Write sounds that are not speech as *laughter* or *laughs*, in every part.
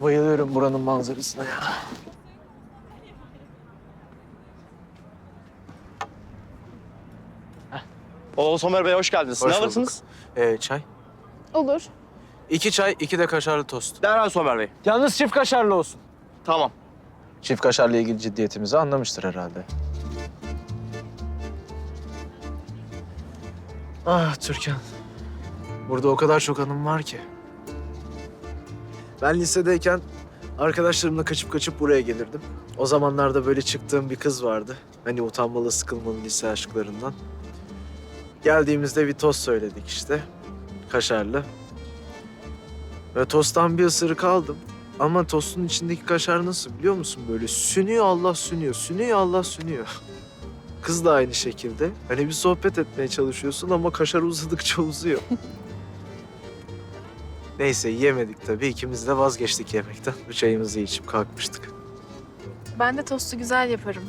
Bayılıyorum buranın manzarasına ya. Oo Somer Bey hoş geldiniz. Hoş ne bulduk. alırsınız? Ee, çay. Olur. İki çay, iki de kaşarlı tost. Derhal Somer Bey. Yalnız çift kaşarlı olsun. Tamam. Çift kaşarla ilgili ciddiyetimizi anlamıştır herhalde. Ah Türkan. Burada o kadar çok anım var ki. Ben lisedeyken arkadaşlarımla kaçıp kaçıp buraya gelirdim. O zamanlarda böyle çıktığım bir kız vardı. Hani utanmalı sıkılmalı lise aşklarından. Geldiğimizde bir tost söyledik işte. Kaşarlı. Ve tosttan bir ısırık aldım. Ama tostun içindeki kaşar nasıl biliyor musun? Böyle sünüyor Allah sünüyor, sünüyor Allah sünüyor. Kız da aynı şekilde. Hani bir sohbet etmeye çalışıyorsun ama kaşar uzadıkça uzuyor. *laughs* Neyse yemedik tabii. İkimiz de vazgeçtik yemekten. Bu çayımızı içip kalkmıştık. Ben de tostu güzel yaparım.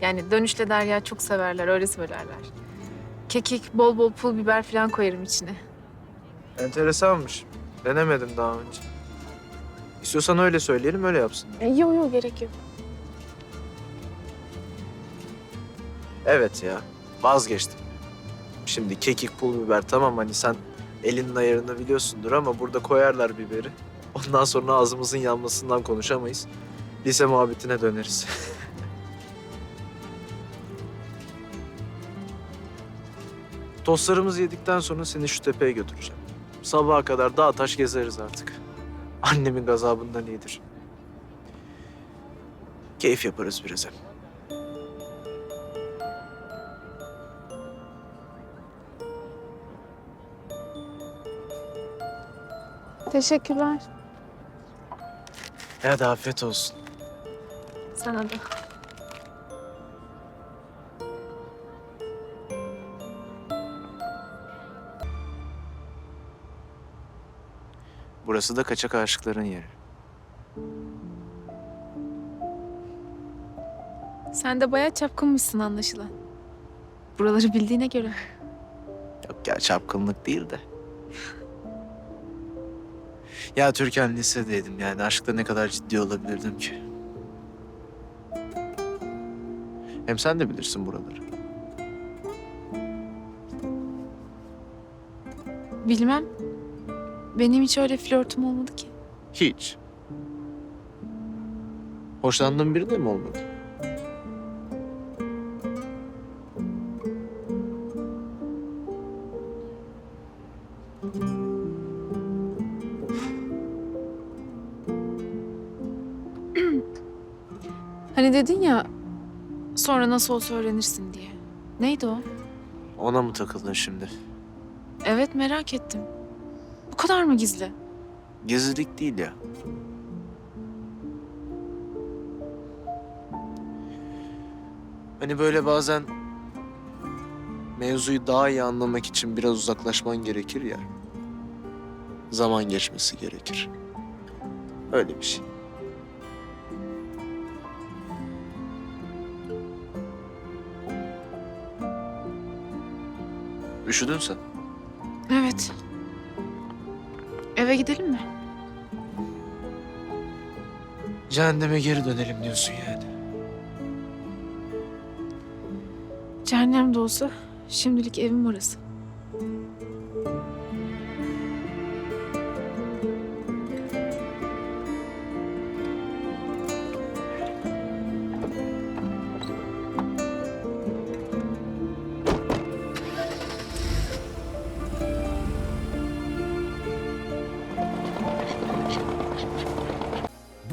Yani dönüşle Derya çok severler, öyle söylerler. Kekik, bol bol pul biber falan koyarım içine. Enteresanmış. Denemedim daha önce. İstiyorsan öyle söyleyelim, öyle yapsın. Yok yok gerek yok. Evet ya, vazgeçtim. Şimdi kekik, pul biber tamam hani sen elinin ayarını biliyorsundur ama burada koyarlar biberi. Ondan sonra ağzımızın yanmasından konuşamayız. Lise muhabbetine döneriz. *laughs* Tostlarımızı yedikten sonra seni şu tepeye götüreceğim. Sabaha kadar dağ taş gezeriz artık. Annemin gazabından iyidir. Keyif yaparız biraz hem. Teşekkürler. Hadi afiyet olsun. Sana da. Burası da kaçak aşıkların yeri. Sen de bayağı çapkınmışsın anlaşılan. Buraları bildiğine göre. Yok ya çapkınlık değil de. Ya Türkan lisedeydim yani aşkta ne kadar ciddi olabilirdim ki. Hem sen de bilirsin buraları. Bilmem. Benim hiç öyle flörtüm olmadı ki. Hiç. Hoşlandığın biri de mi olmadı? Hani dedin ya sonra nasıl olsa öğrenirsin diye. Neydi o? Ona mı takıldın şimdi? Evet merak ettim. Bu kadar mı gizli? Gizlilik değil ya. Hani böyle bazen mevzuyu daha iyi anlamak için biraz uzaklaşman gerekir ya. Zaman geçmesi gerekir. Öyle bir şey. Üşüdün sen. Evet. Eve gidelim mi? Cehenneme geri dönelim diyorsun yani. Cehennem de olsa şimdilik evim orası.